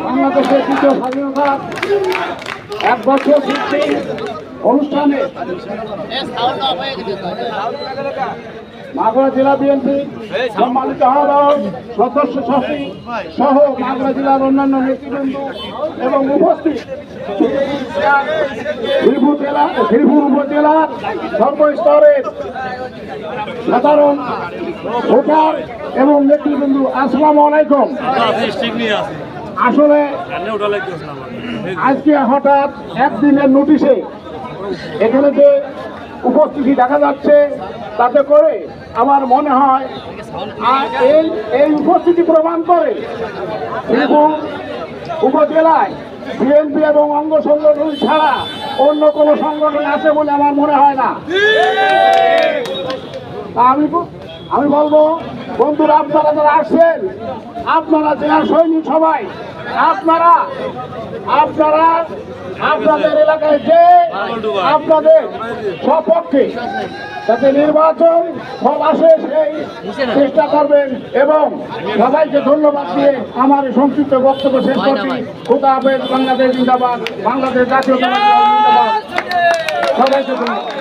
বাংলাদেশের দ্বিতীয় স্বাধীনতা এক বছর ভিত্তি অনুষ্ঠানে মাগুরা জেলা বিএনপি সম্মানিত আহ্বায়ক সদস্য সচিব সহ মাগুরা জেলার অন্যান্য নেতৃবৃন্দ এবং উপস্থিত শ্রীপুর জেলা শ্রীপুর উপজেলার সর্বস্তরের সাধারণ ভোটার এবং নেতৃবৃন্দ, আসসালামু আলাইকুম। আসলে আজকে হঠাৎ একদিনের নোটিশে এখানে যে উপস্থিতি দেখা যাচ্ছে, তাতে করে আমার মনে হয় এই এই উপস্থিতি প্রমাণ করে উপজেলায় বিএনপি এবং অঙ্গ সংগঠন ছাড়া অন্য কোনো সংগঠন আছে বলে আমার মনে হয় না। আমি আমি বলব, বন্ধুরা, আপনারা যারা আসছেন, আপনারা জেলার সৈনিক সবাই, আপনারা আপনারা, আপনাদের এলাকায় যে আপনাদের সপক্ষে যাতে নির্বাচন ফল আসে, সেই চেষ্টা করবেন এবং সবাইকে ধন্যবাদ দিয়ে আমার সংক্ষিপ্ত বক্তব্য শেষ করছি। খুদা হাফেজ, বাংলাদেশ জিন্দাবাদ, বাংলাদেশ জাতীয় সবাইকে ধন্যবাদ।